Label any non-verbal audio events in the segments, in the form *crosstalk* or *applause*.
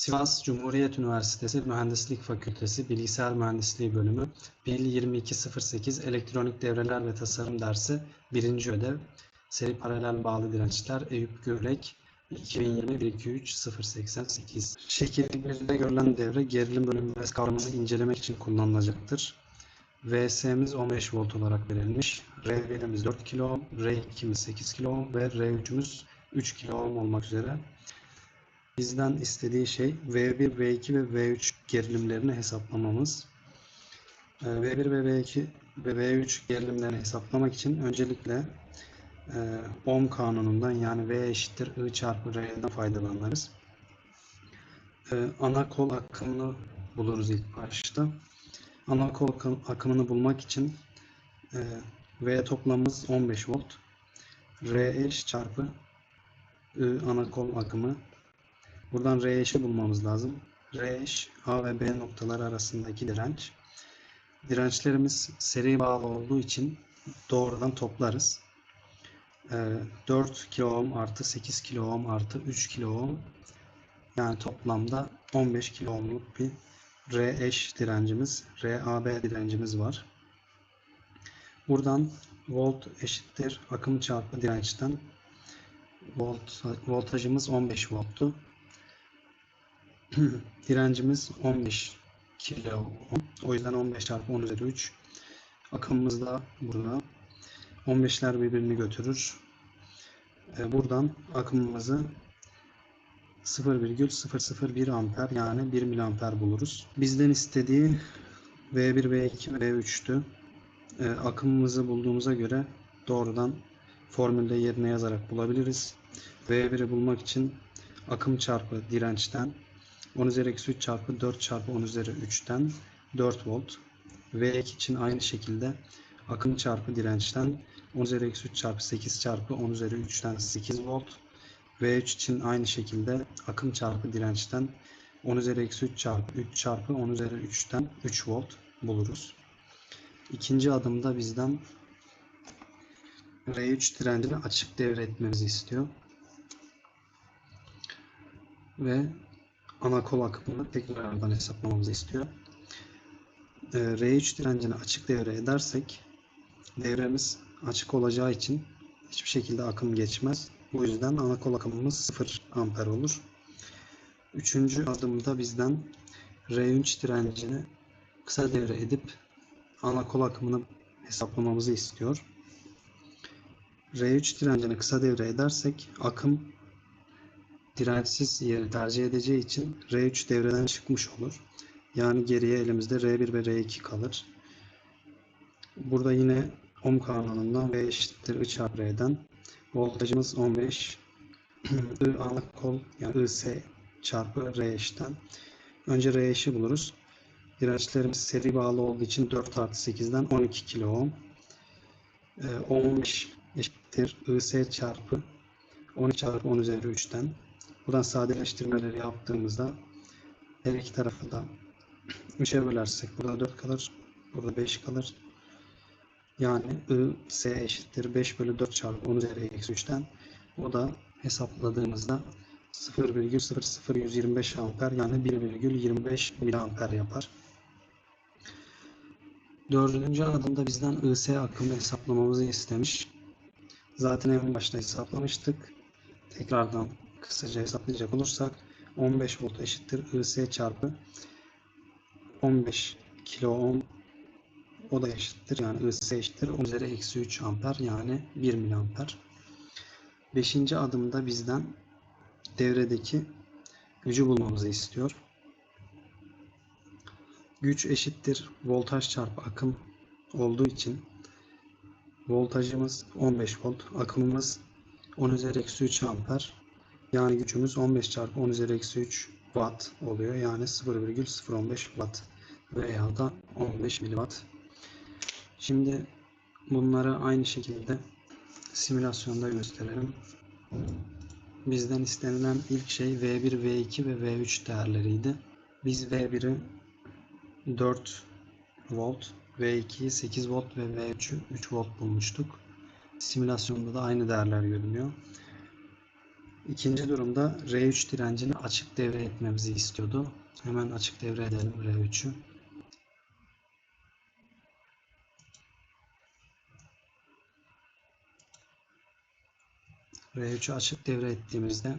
Sivas Cumhuriyet Üniversitesi Mühendislik Fakültesi Bilgisayar Mühendisliği Bölümü Bil 2208 Elektronik Devreler ve Tasarım dersi 1. ödev Seri paralel bağlı dirençler Eyüp Gürlek 2020 123 088 Şekil 1'de görülen devre gerilim bölümü ve kavramını incelemek için kullanılacaktır. VS'miz 15 volt olarak verilmiş. R1'imiz 4 kilo ohm, R2'miz 8 kilo ve R3'ümüz 3 kilo olmak üzere. Bizden istediği şey V1, V2 ve V3 gerilimlerini hesaplamamız. Ee, V1 ve V2 ve V3 gerilimlerini hesaplamak için öncelikle e, ohm kanunundan yani V eşittir I çarpı R'den faydalanırız. Ee, ana kol akımını buluruz ilk başta. Ana kol akımını bulmak için e, V toplamımız 15 volt. R eş çarpı I ana kol akımı. Buradan R eşi bulmamız lazım. R eş A ve B noktaları arasındaki direnç. Dirençlerimiz seri bağlı olduğu için doğrudan toplarız. 4 kilo ohm artı 8 kilo ohm artı 3 kilo ohm yani toplamda 15 kilo ohmluk bir R eş direncimiz, RAB direncimiz var. Buradan volt eşittir akım çarpı dirençten volt, voltajımız 15 volttu. *clears throat* Direncimiz 15 kilo ohm. O yüzden 15 çarpı 10 üzeri 3. Akımımız da burada. 15'ler birbirini götürür. Buradan akımımızı 0,001 amper yani 1 miliamper buluruz. Bizden istediği V1, V2 ve V3'tü. E, akımımızı bulduğumuza göre doğrudan formülde yerine yazarak bulabiliriz. V1'i bulmak için akım çarpı dirençten 10 üzeri eksi 3 çarpı 4 çarpı 10 üzeri 3'ten 4 volt. V2 için aynı şekilde akım çarpı dirençten 10 üzeri eksi 3 çarpı 8 çarpı 10 üzeri 3'ten 8 volt. V3 için aynı şekilde akım çarpı dirençten 10 üzeri eksi 3 çarpı 3 çarpı 10 üzeri 3'ten 3 volt buluruz. İkinci adımda bizden R3 direncini açık devre etmemizi istiyor. Ve ana kol akımını tekrardan hesaplamamızı istiyor. Ee, R3 direncini açık devre edersek devremiz açık olacağı için hiçbir şekilde akım geçmez. Bu yüzden ana kol akımımız 0 amper olur. Üçüncü adımda bizden R3 direncini kısa devre edip ana kol akımını hesaplamamızı istiyor. R3 direncini kısa devre edersek akım dirençsiz yeri tercih edeceği için R3 devreden çıkmış olur. Yani geriye elimizde R1 ve R2 kalır. Burada yine ohm kanunundan V eşittir I çarpı R'den voltajımız 15 *clears throat* I ana kol yani IS çarpı R eşitten. Önce R eşi buluruz. Dirençlerimiz seri bağlı olduğu için 4 artı 8'den 12 kilo ohm. 15 eşittir IS çarpı 12 çarpı 10 üzeri 3'ten. Buradan sadeleştirmeleri yaptığımızda her iki tarafı da 3'e bölersek burada 4 kalır. Burada 5 kalır. Yani I, S eşittir 5 bölü 4 çarpı 10 üzeri eksi 3'ten. O da hesapladığımızda 0,00125 amper yani 1,25 miliamper yapar. Dördüncü adımda bizden IS akımı hesaplamamızı istemiş. Zaten en başta hesaplamıştık. Tekrardan kısaca hesaplayacak olursak 15 volt eşittir IS çarpı 15 kilo ohm o da eşittir. Yani IS eşittir 10 üzeri eksi 3 amper yani 1 miliamper. Beşinci adımda bizden devredeki gücü bulmamızı istiyor. Güç eşittir voltaj çarpı akım olduğu için voltajımız 15 volt, akımımız 10 üzeri eksi 3 amper. Yani gücümüz 15 çarpı 10 üzeri eksi 3 watt oluyor. Yani 0,015 watt veya da 15 miliwatt. Şimdi bunları aynı şekilde simülasyonda gösterelim. Bizden istenilen ilk şey V1, V2 ve V3 değerleriydi. Biz V1'i 4 volt, V2'yi 8 volt ve V3'ü 3 volt bulmuştuk. Simülasyonda da aynı değerler görünüyor. İkinci durumda R3 direncini açık devre etmemizi istiyordu. Hemen açık devre edelim R3'ü. R3'ü açık devre ettiğimizde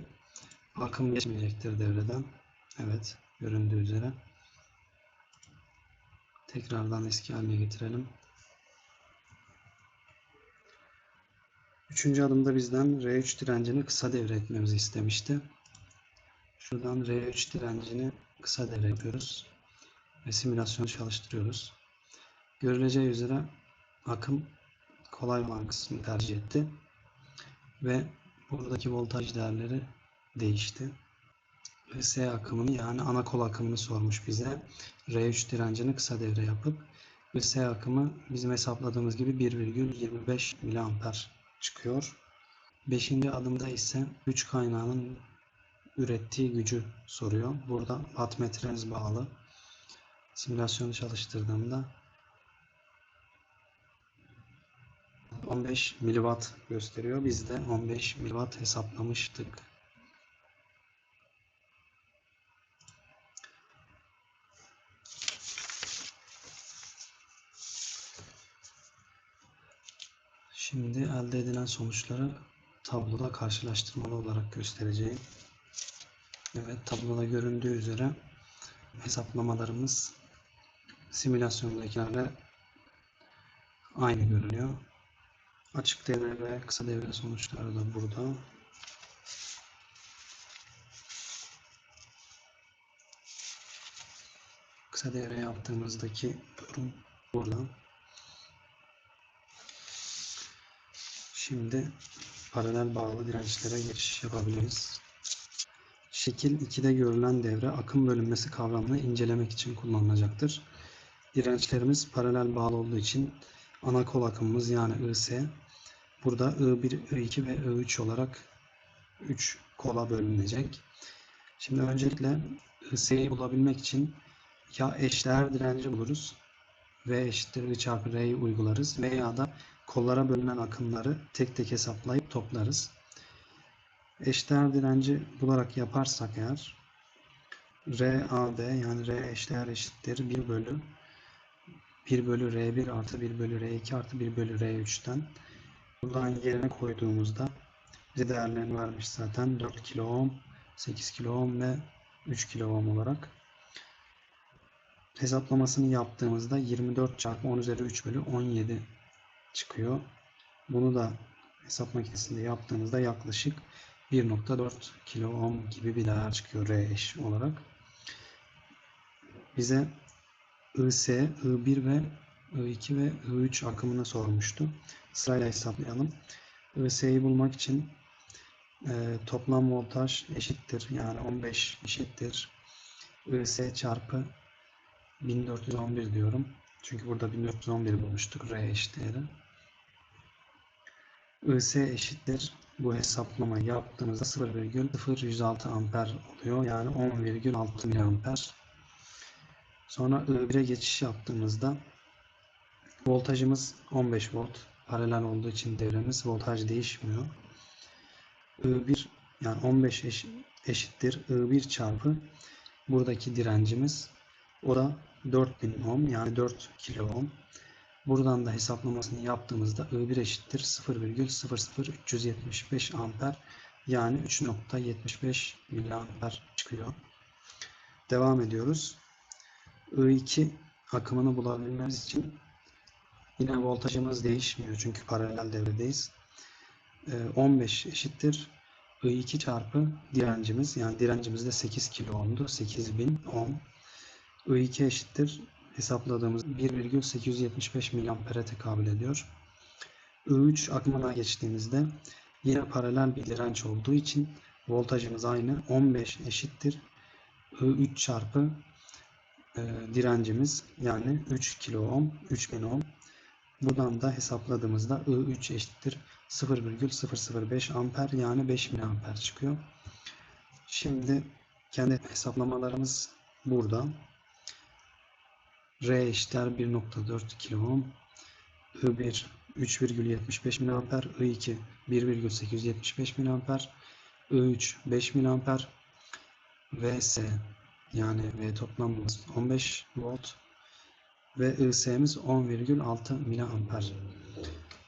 akım geçmeyecektir devreden. Evet, göründüğü üzere. Tekrardan eski haline getirelim. Üçüncü adımda bizden R3 direncini kısa devre etmemizi istemişti. Şuradan R3 direncini kısa devre yapıyoruz. Ve simülasyonu çalıştırıyoruz. Görüleceği üzere akım kolay olan kısmını tercih etti. Ve buradaki voltaj değerleri değişti. RS akımını yani ana kol akımını sormuş bize. R3 direncini kısa devre yapıp RS akımı bizim hesapladığımız gibi 1,25 mA çıkıyor. Beşinci adımda ise güç kaynağının ürettiği gücü soruyor. Burada wattmetremiz bağlı. Simülasyonu çalıştırdığımda 15 miliwatt gösteriyor. Biz de 15 miliwatt hesaplamıştık. Şimdi elde edilen sonuçları tabloda karşılaştırmalı olarak göstereceğim. Evet tabloda göründüğü üzere hesaplamalarımız simülasyondakilerle aynı görünüyor. Açık devre ve kısa devre sonuçları da burada. Kısa devre yaptığımızdaki durum burada. Şimdi paralel bağlı dirençlere geçiş yapabiliriz. Şekil 2'de görülen devre akım bölünmesi kavramını incelemek için kullanılacaktır. Dirençlerimiz paralel bağlı olduğu için ana kol akımımız yani IS burada I1, I2 ve I3 olarak 3 kola bölünecek. Şimdi öncelikle IS'yi bulabilmek için ya eşdeğer direnci buluruz V eşittir I çarpı R'yi uygularız veya da kollara bölünen akımları tek tek hesaplayıp toplarız. Eşdeğer direnci bularak yaparsak eğer RAD yani R eşdeğer eşittir 1 bölü 1 bölü R1 artı 1 bölü R2 artı 1 bölü R3'ten buradan yerine koyduğumuzda bize değerlerini vermiş zaten 4 kilo ohm, 8 kilo ohm ve 3 kilo ohm olarak hesaplamasını yaptığımızda 24 çarpı 10 üzeri 3 bölü 17 çıkıyor. Bunu da hesap makinesinde yaptığımızda yaklaşık 1.4 kilo ohm gibi bir değer çıkıyor R eş olarak. Bize IS, I1 ve I2 ve I3 akımını sormuştu. Sırayla hesaplayalım. IS'yi bulmak için e, toplam voltaj eşittir. Yani 15 eşittir. IS çarpı 1411 diyorum. Çünkü burada 1411 bulmuştuk R eşit değeri. IS eşittir. Bu hesaplama yaptığımızda 0,0106 amper oluyor. Yani 10,6 miliamper. Sonra I1'e geçiş yaptığımızda voltajımız 15 volt. Paralel olduğu için devremiz voltaj değişmiyor. I1 yani 15 eş, eşittir I1 çarpı buradaki direncimiz o da 4000 ohm yani 4 kilo ohm. Buradan da hesaplamasını yaptığımızda I1 eşittir 0,00375 amper yani 3.75 miliamper çıkıyor. Devam ediyoruz. I2 akımını bulabilmemiz için yine voltajımız değişmiyor çünkü paralel devredeyiz. 15 eşittir I2 çarpı direncimiz yani direncimiz de 8 kilo ohm'du. 8000 ohm. I2 eşittir hesapladığımız 1,875 miliampere tekabül ediyor. I3 akımına geçtiğimizde yine paralel bir direnç olduğu için voltajımız aynı 15 eşittir I3 çarpı e, direncimiz yani 3 kilo ohm 3000 ohm buradan da hesapladığımızda I3 eşittir 0,005 amper yani 5 miliamper çıkıyor. Şimdi kendi hesaplamalarımız burada. R eşittir 1.4 kilo ohm. I1 3,75 mA, I2 1,875 mA, I3 5 mA VS yani V toplamımız 15 volt ve IS'miz 10,6 mA.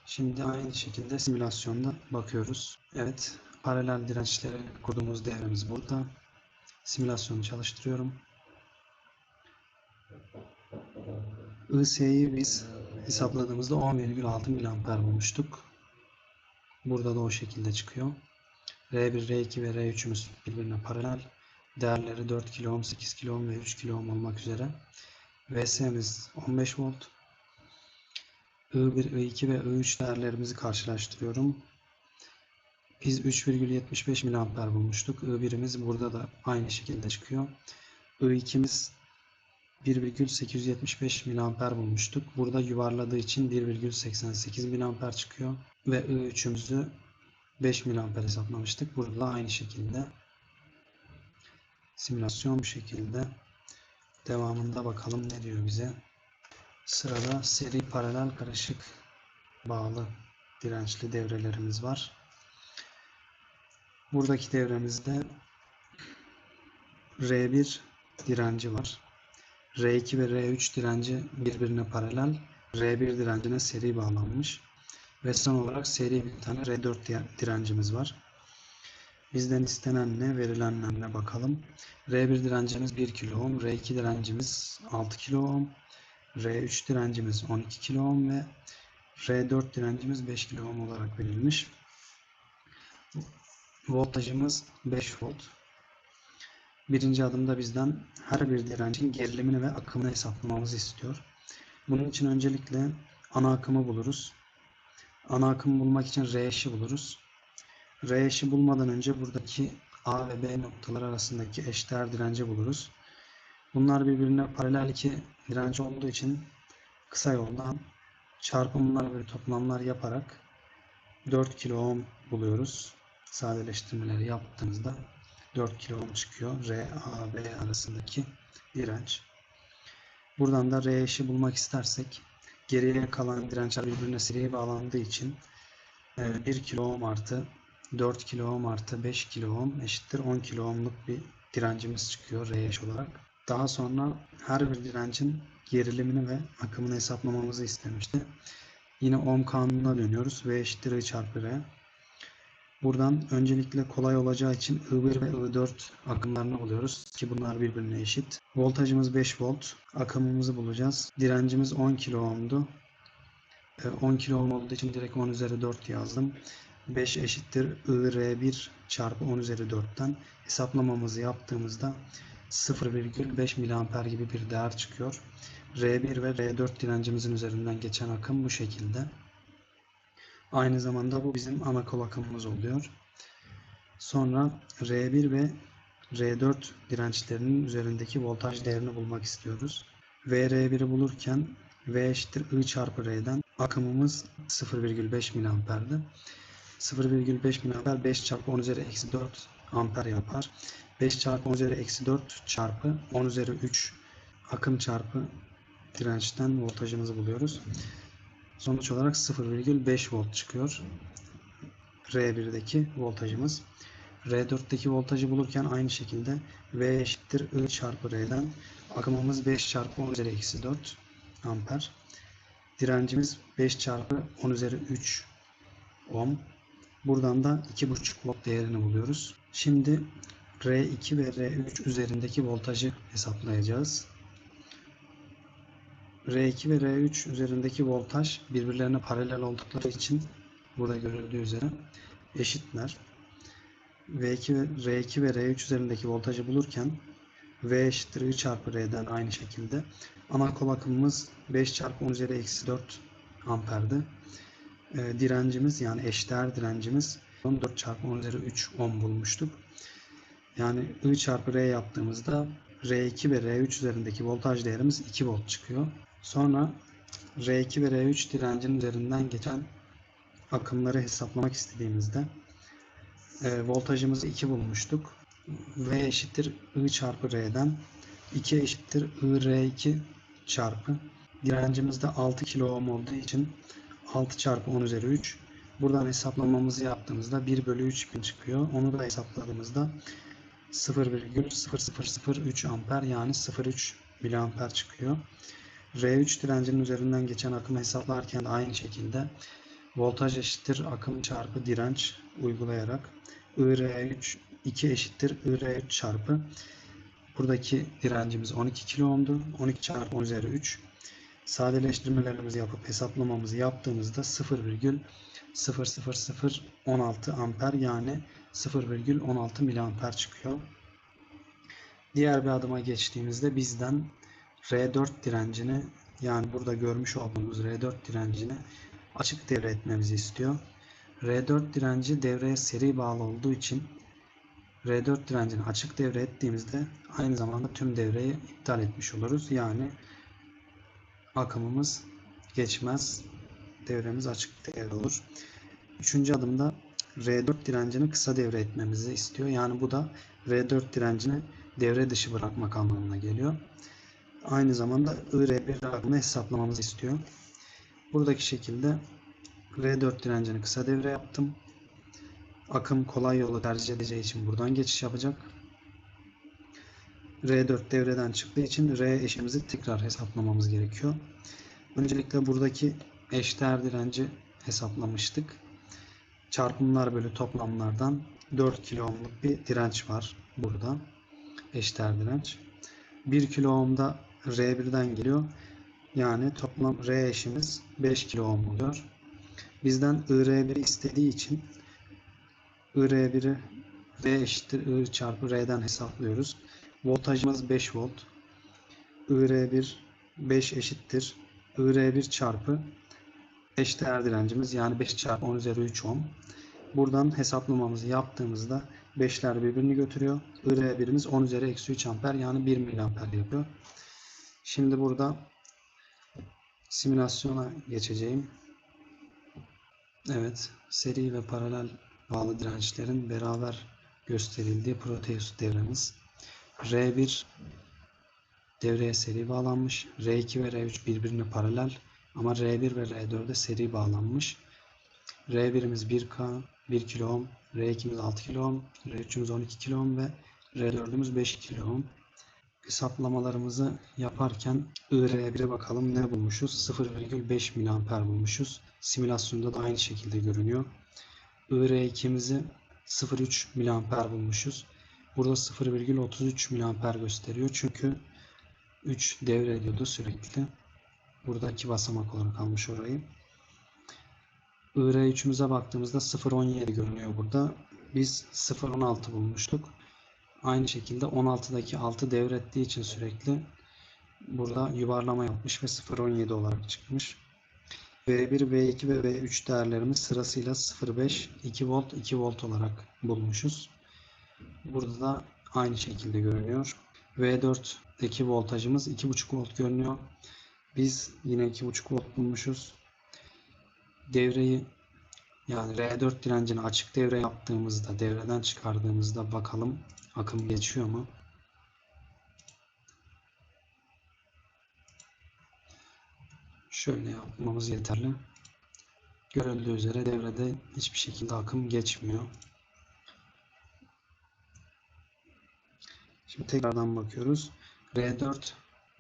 Şimdi aynı şekilde simülasyonda bakıyoruz. Evet, paralel dirençleri kurduğumuz devremiz burada. Simülasyonu çalıştırıyorum. IS'yi biz hesapladığımızda 10,6 mA bulmuştuk. Burada da o şekilde çıkıyor. R1, R2 ve R3'ümüz birbirine paralel. Değerleri 4 kilo ohm, 8 kilo ohm ve 3 kilo ohm olmak üzere. VS'miz 15 volt. I1, I2 ve I3 değerlerimizi karşılaştırıyorum. Biz 3,75 mA bulmuştuk. I1'imiz burada da aynı şekilde çıkıyor. I2'miz 1,875 mA bulmuştuk. Burada yuvarladığı için 1,88 mA çıkıyor. Ve I3'ümüzü 5 mA hesaplamıştık. Burada da aynı şekilde simülasyon bu şekilde. Devamında bakalım ne diyor bize. Sırada seri paralel karışık bağlı dirençli devrelerimiz var. Buradaki devremizde R1 direnci var. R2 ve R3 direnci birbirine paralel. R1 direncine seri bağlanmış. Ve son olarak seri bir tane R4 direncimiz var. Bizden istenen ne, verilen ne bakalım. R1 direncimiz 1 kilo ohm, R2 direncimiz 6 kilo ohm, R3 direncimiz 12 kilo ohm ve R4 direncimiz 5 kilo ohm olarak verilmiş. Voltajımız 5 volt. Birinci adımda bizden her bir direncin gerilimini ve akımını hesaplamamızı istiyor. Bunun için öncelikle ana akımı buluruz. Ana akımı bulmak için R eşi buluruz. R eşi bulmadan önce buradaki A ve B noktaları arasındaki eşdeğer direnci buluruz. Bunlar birbirine paralel iki direnç olduğu için kısa yoldan çarpımlar ve toplamlar yaparak 4 kilo ohm buluyoruz. Sadeleştirmeleri yaptığımızda 4 kilo ohm çıkıyor. R, A, B arasındaki direnç. Buradan da R eşi bulmak istersek geriye kalan dirençler birbirine seri bağlandığı için 1 kilo ohm artı 4 kilo ohm artı 5 kilo ohm eşittir 10 kilo ohmluk bir direncimiz çıkıyor R eş olarak. Daha sonra her bir direncin gerilimini ve akımını hesaplamamızı istemişti. Yine ohm kanununa dönüyoruz. V eşittir I çarpı R. Buradan öncelikle kolay olacağı için I1 ve I4 akımlarını buluyoruz ki bunlar birbirine eşit. Voltajımız 5 volt. Akımımızı bulacağız. Direncimiz 10 kilo ohm'du. 10 kilo ohm olduğu için direkt 10 üzeri 4 yazdım. 5 eşittir IR1 çarpı 10 üzeri 4'ten hesaplamamızı yaptığımızda 0,5 mA gibi bir değer çıkıyor. R1 ve R4 direncimizin üzerinden geçen akım bu şekilde. Aynı zamanda bu bizim ana kol akımımız oluyor. Sonra R1 ve R4 dirençlerinin üzerindeki voltaj değerini bulmak istiyoruz. VR1'i bulurken V eşittir I çarpı R'den akımımız 0,5 miliamperdi. 0,5 miliamper 5 çarpı 10 üzeri eksi 4 amper yapar. 5 çarpı 10 üzeri eksi 4 çarpı 10 üzeri 3 akım çarpı dirençten voltajımızı buluyoruz. Sonuç olarak 0,5 volt çıkıyor. R1'deki voltajımız. R4'teki voltajı bulurken aynı şekilde V eşittir I çarpı R'den akımımız 5 çarpı 10 üzeri eksi 4 amper. Direncimiz 5 çarpı 10 üzeri 3 ohm. Buradan da 2,5 volt değerini buluyoruz. Şimdi R2 ve R3 üzerindeki voltajı hesaplayacağız. R2 ve R3 üzerindeki voltaj birbirlerine paralel oldukları için burada görüldüğü üzere eşitler. V2 ve R2 ve R3 üzerindeki voltajı bulurken V eşittir I çarpı R'den aynı şekilde. Ana kol akımımız 5 çarpı 10 üzeri eksi 4 amperdi. E, direncimiz yani eşdeğer direncimiz 4 çarpı 10 üzeri 3 ohm bulmuştuk. Yani I çarpı R yaptığımızda R2 ve R3 üzerindeki voltaj değerimiz 2 volt çıkıyor. Sonra R2 ve R3 direncin üzerinden geçen akımları hesaplamak istediğimizde e, voltajımızı 2 bulmuştuk. V eşittir I çarpı R'den 2 eşittir I R2 çarpı direncimiz de 6 kilo ohm olduğu için 6 çarpı 10 üzeri 3 Buradan hesaplamamızı yaptığımızda 1 bölü 3000 çıkıyor. Onu da hesapladığımızda 0,0003 amper yani 0,3 miliamper çıkıyor. R3 direncinin üzerinden geçen akımı hesaplarken aynı şekilde voltaj eşittir akım çarpı direnç uygulayarak IR3 2 eşittir IR3 çarpı buradaki direncimiz 12 kilo ohm'du. 12 çarpı 10 üzeri 3 sadeleştirmelerimizi yapıp hesaplamamızı yaptığımızda 0,00016 amper yani 0,16 miliamper çıkıyor. Diğer bir adıma geçtiğimizde bizden R4 direncini yani burada görmüş olduğumuz R4 direncini açık devre etmemizi istiyor. R4 direnci devreye seri bağlı olduğu için R4 direncini açık devre ettiğimizde aynı zamanda tüm devreyi iptal etmiş oluruz. Yani akımımız geçmez. Devremiz açık devre olur. Üçüncü adımda R4 direncini kısa devre etmemizi istiyor. Yani bu da R4 direncini devre dışı bırakmak anlamına geliyor. Aynı zamanda IR1 akımını hesaplamamızı istiyor. Buradaki şekilde R4 direncini kısa devre yaptım. Akım kolay yolu tercih edeceği için buradan geçiş yapacak. R4 devreden çıktığı için R eşimizi tekrar hesaplamamız gerekiyor. Öncelikle buradaki eşdeğer direnci hesaplamıştık. Çarpımlar bölü toplamlardan 4 kilo ohmluk bir direnç var burada. Eşdeğer direnç. 1 kilo ohmda R1'den geliyor. Yani toplam R eşimiz 5 kilo ohm oluyor. Bizden IR1 istediği için IR1'i R eşittir I çarpı R'den hesaplıyoruz. Voltajımız 5 volt. IR1 5 eşittir. IR1 çarpı eşdeğer direncimiz yani 5 çarpı 10 üzeri 3 ohm. Buradan hesaplamamızı yaptığımızda 5'ler birbirini götürüyor. IR1'imiz 10 üzeri eksi 3 amper yani 1 miliamper yapıyor. Şimdi burada simülasyona geçeceğim. Evet, seri ve paralel bağlı dirençlerin beraber gösterildiği Proteus devremiz. R1 devreye seri bağlanmış. R2 ve R3 birbirine paralel ama R1 ve R4'e seri bağlanmış. R1'imiz 1K, 1 kilo ohm, R2'miz 6 kilo ohm, R3'ümüz 12 kilo ohm ve R4'ümüz 5 kilo ohm. Hesaplamalarımızı yaparken IR1'e bakalım ne bulmuşuz? 0,5 miliamper bulmuşuz. Simülasyonda da aynı şekilde görünüyor. IR2'mizi 0,3 miliamper bulmuşuz. Burada 0,33 miliamper gösteriyor. Çünkü 3 devrediyordu sürekli. Burada iki basamak olarak almış orayı. IR3'ümüze baktığımızda 0,17 görünüyor burada. Biz 0,16 bulmuştuk. Aynı şekilde 16'daki 6 devrettiği için sürekli burada yuvarlama yapmış ve 0.17 olarak çıkmış. V1, V2 ve V3 değerlerimiz sırasıyla 0.5, 2 volt, 2 volt olarak bulmuşuz. Burada da aynı şekilde görünüyor. V4'deki voltajımız 2.5 volt görünüyor. Biz yine 2.5 volt bulmuşuz. Devreyi yani R4 direncini açık devre yaptığımızda, devreden çıkardığımızda bakalım akım geçiyor mu? Şöyle yapmamız yeterli. Görüldüğü üzere devrede hiçbir şekilde akım geçmiyor. Şimdi tekrardan bakıyoruz. R4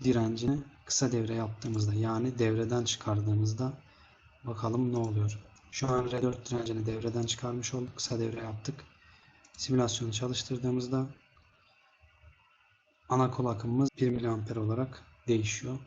direncini kısa devre yaptığımızda yani devreden çıkardığımızda bakalım ne oluyor. Şu an R4 direncini devreden çıkarmış olduk. Kısa devre yaptık. Simülasyonu çalıştırdığımızda ana kol akımımız 1 mA olarak değişiyor.